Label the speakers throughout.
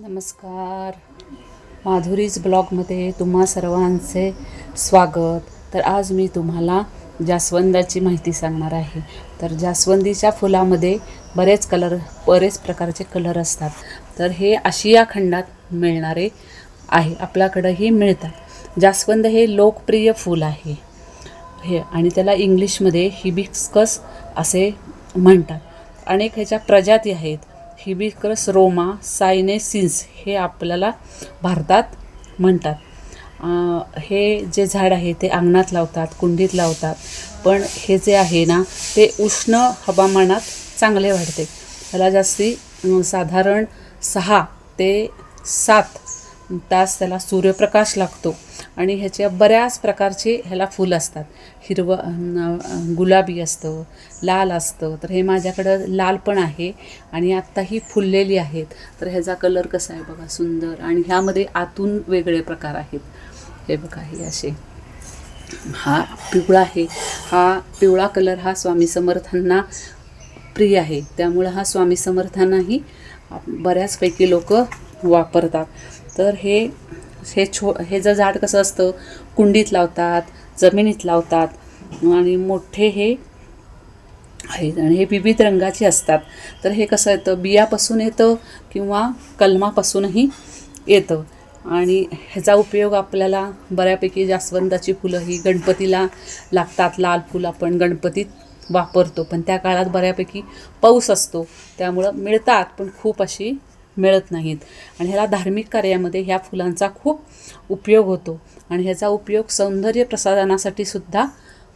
Speaker 1: नमस्कार. माधुरीज ब्लॉगमध्ये तुम्हा सर्वांचे स्वागत. तर आज मी तुम्हाला जास्वंदाची माहिती सांगणार आहे. तर जास्वंदीच्या फुलामध्ये बरेच कलर बरेच प्रकारचे कलर असतात. तर हे आशिया खंडात मिळणारे आहे आपल्याकडंही मिळतात. जास्वंद हे लोकप्रिय फूल आहे. हे आणि त्याला इंग्लिशमध्ये हिबिस्कस असे म्हणतात. अनेक ह्याच्या प्रजाती आहेत. हिबिस्कस रोमा सायनेसिन्स हे आपल्याला भारतात म्हणतात. हे जे झाड आहे ते अंगणात लावतात कुंडीत लावतात. पण हे जे आहे ना ते उष्ण हवामानात चांगले वाढते. त्याला जास्ती साधारण सहा ते सात तास त्याला सूर्यप्रकाश लागतो. आणि ह्याच्या बऱ्याच प्रकारचे ह्याला फुलं असतात. हिरवं गुलाबी असतं लाल असतं. तर हे माझ्याकडं लाल पण आहे आणि आत्ता ही फुललेली आहेत. तर ह्याचा कलर कसा आहे बघा सुंदर. आणि ह्यामध्ये आतून वेगळे प्रकार आहेत. हे बघा हे असे. हा पिवळा आहे. हा पिवळा कलर हा स्वामी समर्थांना प्रिय आहे. त्यामुळं हा स्वामी समर्थांनाही बऱ्याचपैकी लोक वापरतात. तर हे हे छो हे जर झाड कसं असतं कुंडीत लावतात जमिनीत लावतात आणि मोठे हे आहेत आणि हे विविध रंगाचे असतात. तर हे कसं येतं बियापासून येतं किंवा कलमापासूनही येतं. आणि ह्याचा उपयोग आपल्याला बऱ्यापैकी जास्वंदाची फुलं ही गणपतीला लागतात. लाल फुलं आपण गणपतीत वापरतो. पण त्या काळात बऱ्यापैकी पाऊस असतो. त्यामुळं मिळतात पण खूप अशी मिळत नाहीत. आणि ह्याला धार्मिक कार्यामध्ये ह्या फुलांचा खूप उपयोग होतो. आणि ह्याचा उपयोग सौंदर्य प्रसाधनासाठी सुद्धा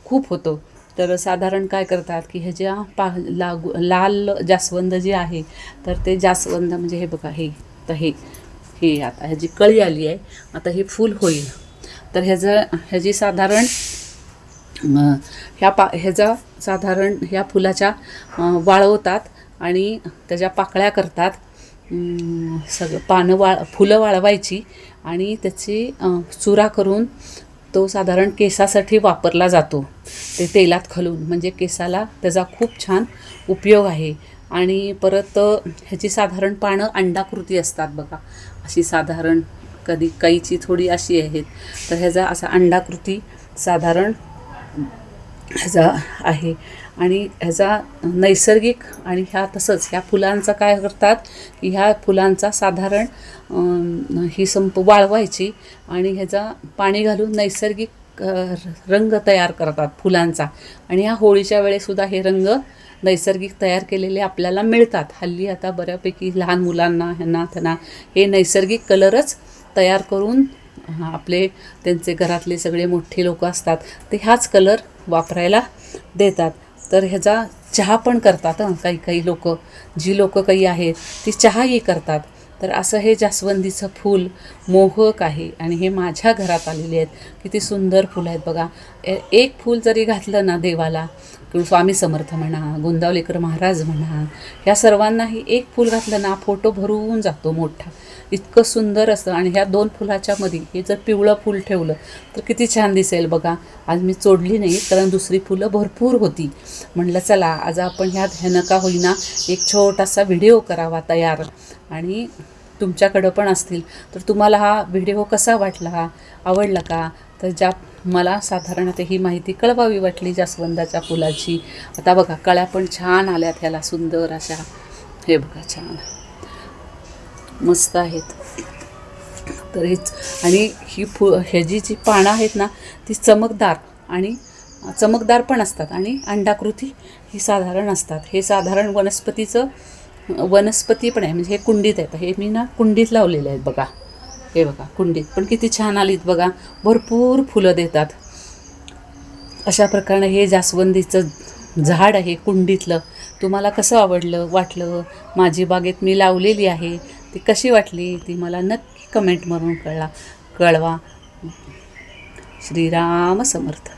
Speaker 1: खूप होतो. तर साधारण काय करतात की ह्याच्या पा लागू लाल जास्वंद जे आहे तर ते जास्वंद म्हणजे हे बघा हे तर हे हे आता ह्याची कळी आली आहे. आता हे फूल होईल. तर ह्याचं ह्याची साधारण ह्या पा ह्याचा साधारण ह्या फुलाच्या वाळवतात आणि त्याच्या पाकळ्या करतात. सगळं पानं वाळ फुलं वाळवायची आणि त्याची चुरा करून तो साधारण केसासाठी वापरला जातो. ते तेलात खलून. म्हणजे केसाला त्याचा खूप छान उपयोग आहे. आणि परत ह्याची साधारण पानं अंडाकृती असतात बघा. अशी साधारण कधी कैची थोडी अशी आहेत. तर ह्याचा असा अंडाकृती साधारण ह्याचा आहे. आणि ह्याचा नैसर्गिक आणि ह्या तसंच ह्या फुलांचा काय करतात की ह्या फुलांचा साधारण ही संप वाळवायची आणि ह्याचा पाणी घालून नैसर्गिक रंग तयार करतात फुलांचा. आणि ह्या होळीच्या वेळेसुद्धा हे रंग नैसर्गिक तयार केलेले आपल्याला मिळतात. हल्ली आता बऱ्यापैकी लहान मुलांना ह्यांना त्यांना हे नैसर्गिक कलरच तयार करून आपले त्यांचे घरातले सगळे मोठे लोक असतात. ते ह्याच कलर वापरायला देतात. तर ह्याचा चहा पण करतात काही काही लोक. जी लोक काही आहेत ती चहाही करतात. तर असं हे जास्वंदीचं फूल मोहक आहे आणि हे माझ्या घरात आलेले आहेत. किती सुंदर फुलं आहेत बघा. ए- एक फूल जरी घातलं ना देवाला किंवा स्वामी समर्थ म्हणा गोंदावलेकर महाराज म्हणा ह्या सर्वांनाही एक फूल घातलं ना फोटो भरून जातो मोठा. इतकं सुंदर असतं. आणि ह्या दोन फुलाच्या मध्ये हे जर पिवळं फूल ठेवलं तर किती छान दिसेल बघा. आज मी चोडली नाही कारण दुसरी फुलं भरपूर होती. म्हणलं चला आज आपण ह्यात ह्यानं का होईना एक छोटासा व्हिडिओ करावा तयार. आणि तुमच्याकडं पण असतील. तर तुम्हाला हा व्हिडिओ कसा वाटला आवडला का? तर ज्या मला साधारणतः ही माहिती कळवावी वाटली जास्वंदाच्या फुलाची. आता बघा कळ्या पण छान आल्यात ह्याला सुंदर अशा. हे बघा छान. मस्त आहेत. तर हेच. आणि ही फु ह्याची जी पानं आहेत ना ती चमकदार आणि चमकदार पण असतात आणि अंडाकृती ही साधारण असतात. हे साधारण वनस्पतीचं वनस्पती पण आहे. म्हणजे हे कुंडीत आहेत हे मी ना कुंडीत लावलेले आहेत बघा. हे बघा कुंडीत. पण किती छान आलीत बघा. भरपूर फुलं देतात. अशा प्रकारे हे जास्वंदीचं झाड आहे कुंडीतलं. तुम्हाला कसं आवडलं वाटलं? माझी बागेत मी लावलेली आहे. ती कशी वाटली? ती मला नक्की कमेंट म्हणून कळला कळवा. श्रीराम समर्थ.